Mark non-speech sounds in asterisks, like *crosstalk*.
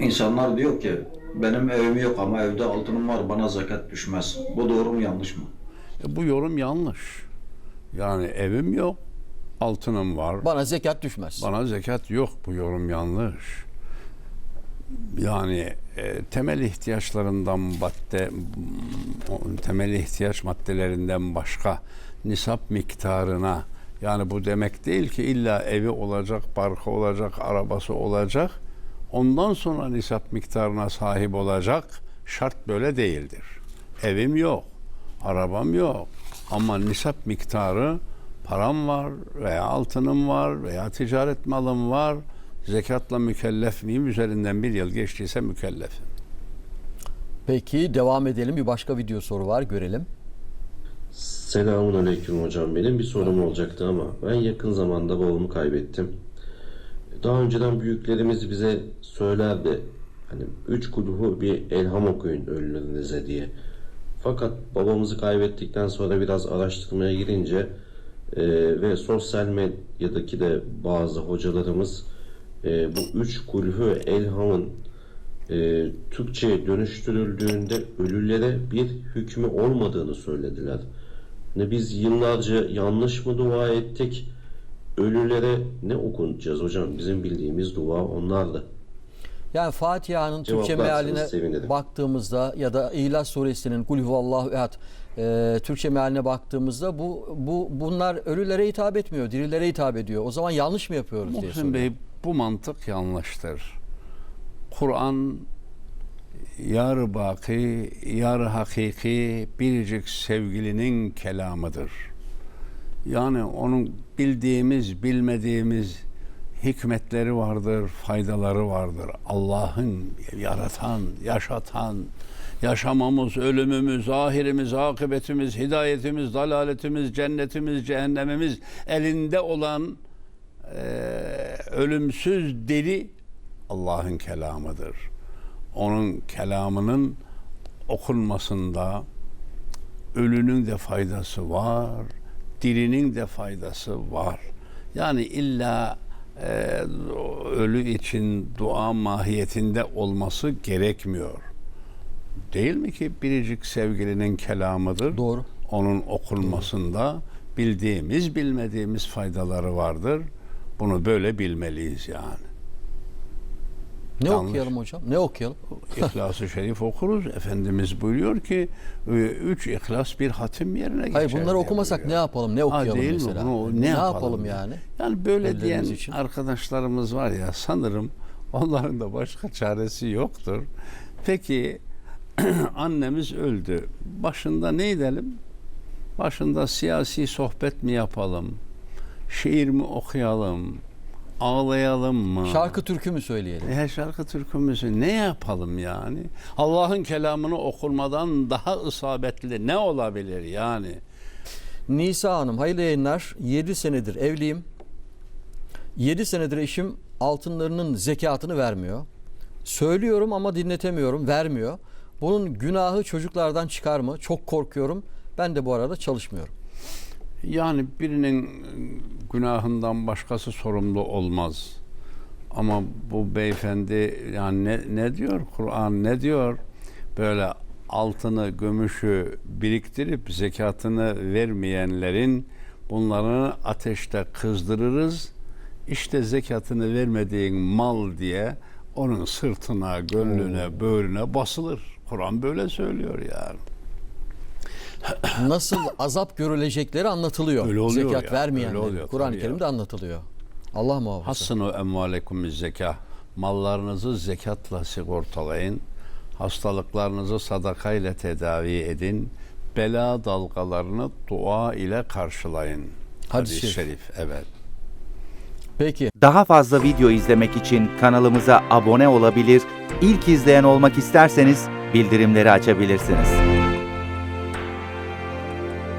İnsanlar diyor ki benim evim yok ama evde altınım var bana zekat düşmez. Bu doğru mu yanlış mı? E, bu yorum yanlış. Yani evim yok, altınım var. Bana zekat düşmez. Bana zekat yok. Bu yorum yanlış. Yani e, temel ihtiyaçlarından madde temel ihtiyaç maddelerinden başka nisap miktarına yani bu demek değil ki illa evi olacak, barkı olacak, arabası olacak. Ondan sonra nisap miktarına sahip olacak. Şart böyle değildir. Evim yok, arabam yok ama nisap miktarı param var veya altınım var veya ticaret malım var. Zekatla mükellef miyim? Üzerinden bir yıl geçtiyse mükellefim. Peki devam edelim. Bir başka video soru var görelim. Selamun aleyküm hocam. Benim bir sorum olacaktı ama ben yakın zamanda babamı kaybettim. Daha önceden büyüklerimiz bize söylerdi. Hani üç kulhu bir elham okuyun ölülerinize diye. Fakat babamızı kaybettikten sonra biraz araştırmaya girince e, ve sosyal medyadaki de bazı hocalarımız e, bu üç kulhu elhamın e, Türkçe'ye dönüştürüldüğünde ölülere bir hükmü olmadığını söylediler. Ne biz yıllarca yanlış mı dua ettik? Ölülere ne okunacağız hocam? Bizim bildiğimiz dua onlardı. Yani Fatiha'nın Türkçe mealine sevinirim. baktığımızda ya da İhlas suresinin Kul huvallahu ehad e, Türkçe mealine baktığımızda bu bu bunlar ölülere hitap etmiyor, dirilere hitap ediyor. O zaman yanlış mı yapıyoruz diye Muhsin soruyor. Bey bu mantık yanlıştır. Kur'an yar baki, yar hakiki biricik sevgilinin kelamıdır. Yani onun bildiğimiz, bilmediğimiz hikmetleri vardır, faydaları vardır. Allah'ın yaratan, yaşatan, yaşamamız, ölümümüz, ahirimiz, akıbetimiz, hidayetimiz, dalaletimiz, cennetimiz, cehennemimiz elinde olan eee, ölümsüz deli Allah'ın kelamıdır. Onun kelamının okunmasında ölünün de faydası var, dirinin de faydası var. Yani illa eee, ölü için dua mahiyetinde olması gerekmiyor. Değil mi ki biricik sevgilinin kelamıdır? Doğru. Onun okunmasında bildiğimiz bilmediğimiz faydaları vardır. Bunu böyle bilmeliyiz yani. Ne Yanlış. okuyalım hocam? Ne okuyalım? İhlas-ı Şerif okuruz. Efendimiz buyuruyor ki e, üç ihlas bir hatim yerine geçer. Hayır bunları okumasak ne buyuruyor. yapalım? Ne Ha, okuyalım değil mi? mesela? Bunu ne, yapalım? yani? Yani böyle diyen için. arkadaşlarımız var ya sanırım onların da başka çaresi yoktur. Peki *clears throat* annemiz öldü. Başında ne edelim? Başında siyasi sohbet mi yapalım? Şiir mi okuyalım? Ağlayalım mı? Şarkı türkü mü söyleyelim? E, şarkı türkümüzü ne yapalım yani? Allah'ın kelamını okurmadan daha isabetli ne olabilir yani? Nisa Hanım hayırlı yayınlar. 7 senedir evliyim. 7 senedir eşim altınlarının zekatını vermiyor. Söylüyorum ama dinletemiyorum, vermiyor. Bunun günahı çocuklardan çıkar mı? Çok korkuyorum. Ben de bu arada çalışmıyorum. Yani birinin günahından başkası sorumlu olmaz. Ama bu beyefendi yani ne, ne diyor Kur'an ne diyor? Böyle altını, gümüşü biriktirip zekatını vermeyenlerin bunlarını ateşte kızdırırız. İşte zekatını vermediğin mal diye onun sırtına, gönlüne, böğrüne basılır. Kur'an böyle söylüyor yani. Nasıl azap görülecekleri anlatılıyor. Öyle oluyor Zekat ya, oluyor Kur'an-ı Kerim'de anlatılıyor. Allah muhafaza. Hassını emvalekum zeka. Mallarınızı zekatla sigortalayın. Hastalıklarınızı sadakayla tedavi edin. Bela dalgalarını dua ile karşılayın. Hadis-i Hadis-i şerif. şerif. Evet. Peki Daha fazla video izlemek için kanalımıza abone olabilir, ilk izleyen olmak isterseniz bildirimleri açabilirsiniz.